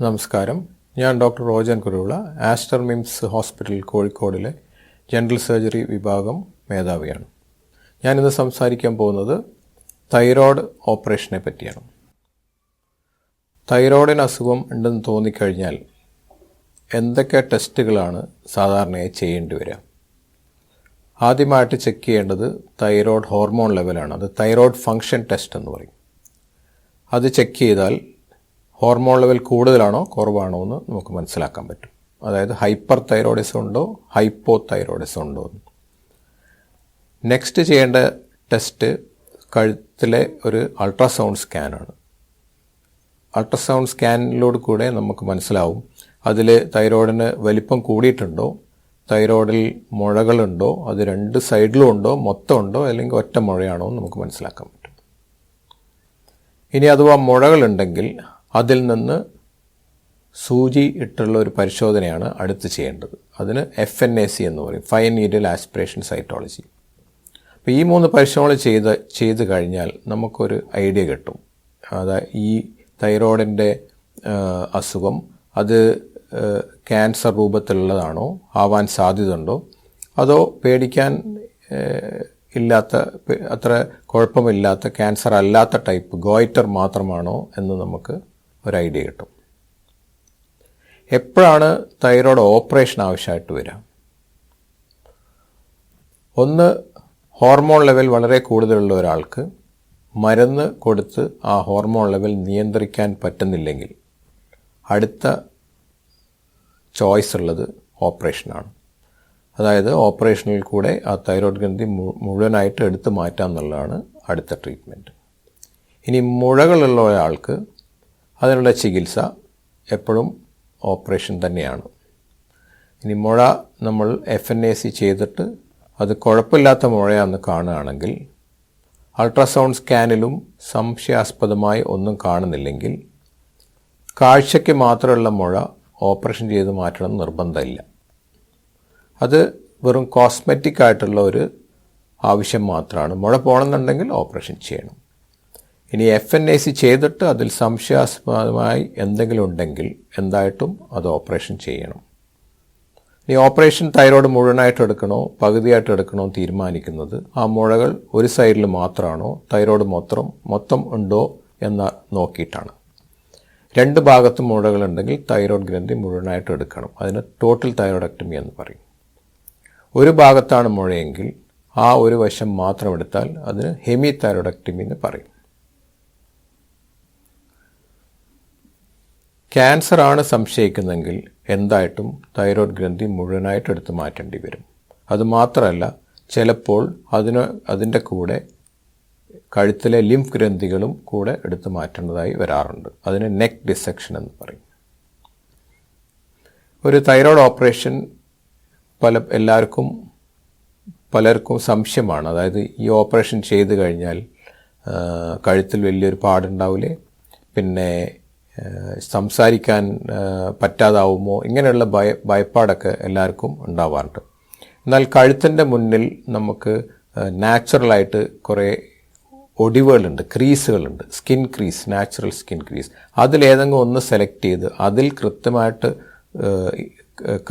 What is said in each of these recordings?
നമസ്കാരം. ഞാൻ doctor Rojan Kuruvila Aster MIMS hospital കോഴിക്കോടിലെ general surgery വിഭാഗം മേധാവിയാണ്. ഞാനിന്ന് സംസാരിക്കാൻ പോകുന്നത് തൈറോയ്ഡ് ഓപ്പറേഷനെ പറ്റിയാണ്. തൈറോയ്ഡിന് അസുഖം ഉണ്ടെന്ന് തോന്നിക്കഴിഞ്ഞാൽ എന്തൊക്കെ ടെസ്റ്റുകളാണ് സാധാരണയായി ചെയ്യേണ്ടി വരിക? ആദ്യമായിട്ട് ചെക്ക് ചെയ്യേണ്ടത് തൈറോയ്ഡ് ഹോർമോൺ ലെവലാണ്. അത് തൈറോയ്ഡ് ഫങ്ഷൻ ടെസ്റ്റ് എന്ന് പറയും. അത് ചെക്ക് ചെയ്താൽ ഹോർമോൺ ലെവൽ കൂടുതലാണോ കുറവാണോ എന്ന് നമുക്ക് മനസ്സിലാക്കാൻ പറ്റും. അതായത് ഹൈപ്പർ തൈറോയിഡിസം ഉണ്ടോ ഹൈപ്പോ തൈറോയിഡിസം ഉണ്ടോ എന്ന്. നെക്സ്റ്റ് ചെയ്യേണ്ട ടെസ്റ്റ് കഴുത്തിലെ ഒരു അൾട്രാസൗണ്ട് സ്കാനാണ്. അൾട്രാസൗണ്ട് സ്കാനിലൂടെ കൂടെ നമുക്ക് മനസ്സിലാവും അതിൽ തൈറോയിഡിന് വലിപ്പം കൂടിയിട്ടുണ്ടോ തൈറോയിഡിൽ മുഴകളുണ്ടോ അത് രണ്ട് സൈഡിലും ഉണ്ടോ മൊത്തം ഉണ്ടോ അല്ലെങ്കിൽ ഒറ്റ മുഴയാണോ എന്ന് നമുക്ക് മനസ്സിലാക്കാൻ പറ്റും. ഇനി അഥവാ മുഴകളുണ്ടെങ്കിൽ അതിൽ നിന്ന് സൂചി ഇട്ടുള്ള ഒരു പരിശോധനയാണ് അടുത്ത് ചെയ്യേണ്ടത്. അതിന് എഫ് എൻ എ സി എന്ന് പറയും. ഫൈൻ നീഡിൽ ആസ്പിറേഷൻ സൈറ്റോളജി അപ്പോൾ ഈ മൂന്ന് പരിശോധന ചെയ്ത് ചെയ്ത് കഴിഞ്ഞാൽ നമുക്കൊരു ഐഡിയ കിട്ടും. അതായത് ഈ തൈറോയിഡിന്റെ അസുഖം അത് ക്യാൻസർ രൂപത്തിലുള്ളതാണോ? ആവാൻ സാധ്യതയുണ്ടോ? അതോ പേടിക്കാൻ ഇല്ലാത്ത അത്ര കുഴപ്പമില്ലാത്ത ക്യാൻസർ അല്ലാത്ത ടൈപ്പ് ഗോയിറ്റർ മാത്രമാണോ എന്ന് നമുക്ക് ഒരു ഐഡിയ കിട്ടും. എപ്പോഴാണ് തൈറോയ്ഡ് ഓപ്പറേഷൻ ആവശ്യമായിട്ട് വരിക? ഒന്ന് ഹോർമോൺ ലെവൽ വളരെ കൂടുതലുള്ള ഒരാൾക്ക് മരുന്ന് കൊടുത്ത് ആ ഹോർമോൺ ലെവൽ നിയന്ത്രിക്കാൻ പറ്റുന്നില്ലെങ്കിൽ അടുത്ത ചോയ്സ് ഉള്ളത് ഓപ്പറേഷനാണ്. അതായത് ഓപ്പറേഷനിൽ കൂടെ ആ തൈറോയ്ഡ് ഗ്രന്ഥി മുഴുവനായിട്ട് എടുത്തു മാറ്റാം എന്നുള്ളതാണ് അടുത്ത ട്രീറ്റ്മെന്റ് ഇനി മുഴകളുള്ള ഒരാൾക്ക് അതിനുള്ള ചികിത്സ എപ്പോഴും ഓപ്പറേഷൻ തന്നെയാണ്. ഇനി മുഴ നമ്മൾ എഫ് എൻ എ സി ചെയ്തിട്ട് അത് കുഴപ്പമില്ലാത്ത മുഴയാണെന്ന് കാണുകയാണെങ്കിൽ അൾട്രാസൗണ്ട് സ്കാനിലും സംശയാസ്പദമായി ഒന്നും കാണുന്നില്ലെങ്കിൽ കാഴ്ചയ്ക്ക് മാത്രമുള്ള മുഴ ഓപ്പറേഷൻ ചെയ്ത് മാറ്റണം നിർബന്ധമില്ല. അത് വെറും കോസ്മെറ്റിക് ആയിട്ടുള്ള ഒരു ആവശ്യം മാത്രമാണ്. മുഴ പോകണമെന്നുണ്ടെങ്കിൽ ഓപ്പറേഷൻ ചെയ്യണം. ഇനി എഫ് എൻ എ സി ചെയ്തിട്ട് അതിൽ സംശയാസ്പദമായി എന്തെങ്കിലും ഉണ്ടെങ്കിൽ എന്തായിട്ടും അത് ഓപ്പറേഷൻ ചെയ്യണം. ഇനി ഓപ്പറേഷൻ തൈറോയ്ഡ് മുഴുവനായിട്ട് എടുക്കണോ പകുതിയായിട്ട് എടുക്കണോ തീരുമാനിക്കുന്നത് ആ മുഴകൾ ഒരു സൈഡിൽ മാത്രമാണോ തൈറോയ്ഡ് മൊത്തം മൊത്തം ഉണ്ടോ എന്ന് നോക്കിയിട്ടാണ്. രണ്ട് ഭാഗത്തും മുഴകളുണ്ടെങ്കിൽ തൈറോയ്ഡ് ഗ്രന്ഥി മുഴുവനായിട്ട് എടുക്കണം. അതിന് ടോട്ടൽ തൈറോയ്ഡക്ടമി എന്ന് പറയും. ഒരു ഭാഗത്താണ് മുഴയെങ്കിൽ ആ ഒരു വശം മാത്രം എടുത്താൽ അതിന് ഹെമി തൈറോയ്ഡക്ടമി എന്ന് പറയും. ക്യാൻസർ ആണ് സംശയിക്കുന്നതെങ്കിൽ എന്തായിട്ടും തൈറോയ്ഡ് ഗ്രന്ഥി മുഴുവനായിട്ട് എടുത്തു മാറ്റേണ്ടി വരും. അതുമാത്രമല്ല ചിലപ്പോൾ അതിന് അതിന്റെ കൂടെ കഴുത്തിലെ ലിംഫ് ഗ്രന്ഥികളും കൂടെ എടുത്തു മാറ്റേണ്ടതായി വരാറുണ്ട്. അതിന് നെക്ക് ഡിസെക്ഷൻ എന്ന് പറയും. ഒരു തൈറോയ്ഡ് ഓപ്പറേഷൻ പല എല്ലാവർക്കും പലർക്കും സംശയമാണ്. അതായത് ഈ ഓപ്പറേഷൻ ചെയ്തു കഴിഞ്ഞാൽ കഴുത്തിൽ വലിയൊരു പാടുണ്ടാവില്ലേ? പിന്നെ സംസാരിക്കാൻ പറ്റാതാവുമോ? ഇങ്ങനെയുള്ള ഭയ ഭയപ്പാടൊക്കെ എല്ലാവർക്കും ഉണ്ടാവാറുണ്ട്. എന്നാൽ കഴുത്തിന്റെ മുന്നിൽ നമുക്ക് നാച്ചുറലായിട്ട് കുറേ ഒടിവുകളുണ്ട് ക്രീസുകളുണ്ട്. Skin crease natural skin crease. അതിലേതെങ്കിലും ഒന്ന് സെലക്ട് ചെയ്ത് അതിൽ കൃത്യമായിട്ട്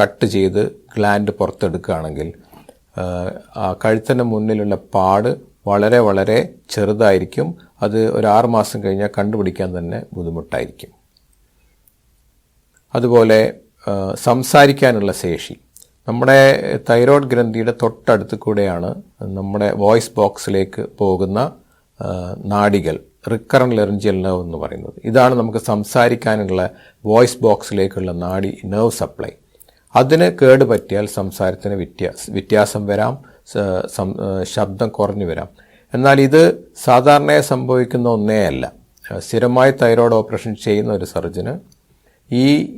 കട്ട് ചെയ്ത് ഗ്ലാൻഡ് പുറത്തെടുക്കുകയാണെങ്കിൽ ആ കഴുത്തിന്റെ മുന്നിലുള്ള പാട് വളരെ വളരെ ചെറുതായിരിക്കും. അത് ഒരു ആറ് മാസം കഴിഞ്ഞാൽ കണ്ടുപിടിക്കാൻ തന്നെ ബുദ്ധിമുട്ടായിരിക്കും. അതുപോലെ സംസാരിക്കാനുള്ള ശേഷി. നമ്മുടെ തൈറോയ്ഡ് ഗ്രന്ഥിയുടെ തൊട്ടടുത്ത് കൂടെയാണ് നമ്മുടെ വോയിസ് ബോക്സിലേക്ക് പോകുന്ന നാടികൾ റിക്കറൻ ലെറിഞ്ചിയൽ നെർവ് എന്ന് പറയുന്നത്. ഇതാണ് നമുക്ക് സംസാരിക്കാനുള്ള വോയിസ് ബോക്സിലേക്കുള്ള നാഡി നെർവ് സപ്ലൈ. അതിന് കേട് പറ്റിയാൽ സംസാരത്തിന് വ്യത്യാസം വ്യത്യാസം വരാം ശബ്ദം കുറഞ്ഞു വരാം. എന്നാൽ ഇത് സാധാരണയായി സംഭവിക്കുന്ന ഒന്നേ അല്ല. സ്ഥിരമായി തൈറോയ്ഡ് ഓപ്പറേഷൻ ചെയ്യുന്ന ഒരു സർജന് ഈ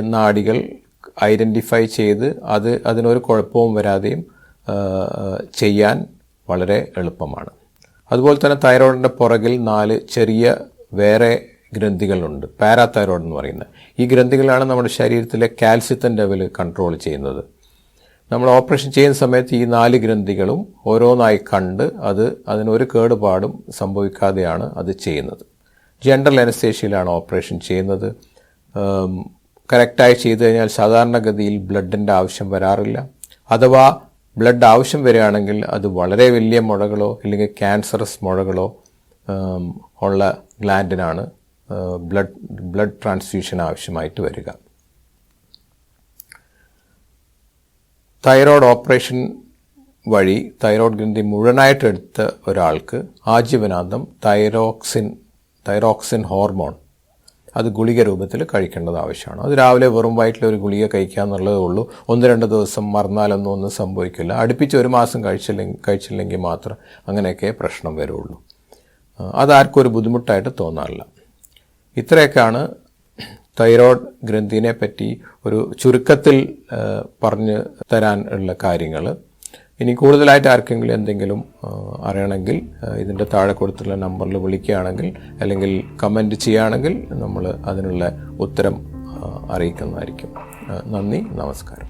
നാടികൾ ഐഡന്റിഫൈ ചെയ്ത് അത് അതിനൊരു കുഴപ്പവും വരാതെയും ചെയ്യാൻ വളരെ എളുപ്പമാണ്. അതുപോലെ തന്നെ തൈറോയിഡിന്റെ പുറകിൽ നാല് ചെറിയ വേറെ ഗ്രന്ഥികളുണ്ട്. പാരാതൈറോയ്ഡ് എന്ന് പറയുന്നത്. ഈ ഗ്രന്ഥികളാണ് നമ്മുടെ ശരീരത്തിലെ കാൽസ്യത്തിന്റെ ലെവൽ കൺട്രോൾ ചെയ്യുന്നത്. നമ്മൾ ഓപ്പറേഷൻ ചെയ്യുന്ന സമയത്ത് ഈ നാല് ഗ്രന്ഥികളും ഓരോന്നായി കണ്ട് അത് അതിനൊരു കേടുപാടും സംഭവിക്കാതെയാണ് അത് ചെയ്യുന്നത്. ജനറൽ അനസ്തേഷ്യയിലാണ് ഓപ്പറേഷൻ ചെയ്യുന്നത്. കറക്റ്റായി ചെയ്തു കഴിഞ്ഞാൽ സാധാരണഗതിയിൽ ബ്ലഡിന്റെ ആവശ്യം വരാറില്ല. അഥവാ ബ്ലഡ് ആവശ്യം വരികയാണെങ്കിൽ അത് വളരെ വലിയ മുഴകളോ അല്ലെങ്കിൽ ക്യാൻസറസ് മുഴകളോ ഉള്ള ഗ്ലാൻഡിനാണ് ബ്ലഡ് ബ്ലഡ് ട്രാൻസ്ഫ്യൂഷൻ ആവശ്യമായിട്ട് വരിക. തൈറോയ്ഡ് ഓപ്പറേഷൻ വഴി തൈറോയ്ഡ് ഗ്രന്ഥി മുഴുവനായിട്ട് എടുത്ത ഒരാൾക്ക് ആജീവനാന്തം തൈറോക്സിൻ തൈറോക്സിൻ ഹോർമോൺ അത് ഗുളിക രൂപത്തിൽ കഴിക്കേണ്ടത് ആവശ്യമാണ്. അത് രാവിലെ വെറും വയറ്റിൽ ഒരു ഗുളിക കഴിക്കുക എന്നുള്ളതേ ഉള്ളൂ. ഒന്ന് രണ്ട് ദിവസം മറന്നാലൊന്നും ഒന്നും സംഭവിക്കില്ല. അടുപ്പിച്ച് ഒരു മാസം കഴിച്ചില്ലെങ്കിൽ കഴിച്ചില്ലെങ്കിൽ മാത്രം അങ്ങനെയൊക്കെ പ്രശ്നം വരുള്ളൂ. അതാർക്കും ഒരു ബുദ്ധിമുട്ടായിട്ട് തോന്നാറില്ല. ഇത്രയൊക്കെയാണ് തൈറോയ്ഡ് ഗ്രന്ഥിനെ പറ്റി ഒരു ചുരുക്കത്തിൽ പറഞ്ഞു തരാൻ ഉള്ള കാര്യങ്ങൾ ഇനി കൂടുതലായിട്ട് ആർക്കെങ്കിലും എന്തെങ്കിലും അറിയണമെങ്കിൽ ഇതിന്റെ താഴെ കൊടുത്തുള്ള നമ്പറിൽ വിളിക്കുകയാണെങ്കിൽ അല്ലെങ്കിൽ കമന്റ് ചെയ്യുകയാണെങ്കിൽ നമ്മൾ അതിനുള്ള ഉത്തരം അറിയിക്കുന്നതായിരിക്കും. നന്ദി നമസ്കാരം.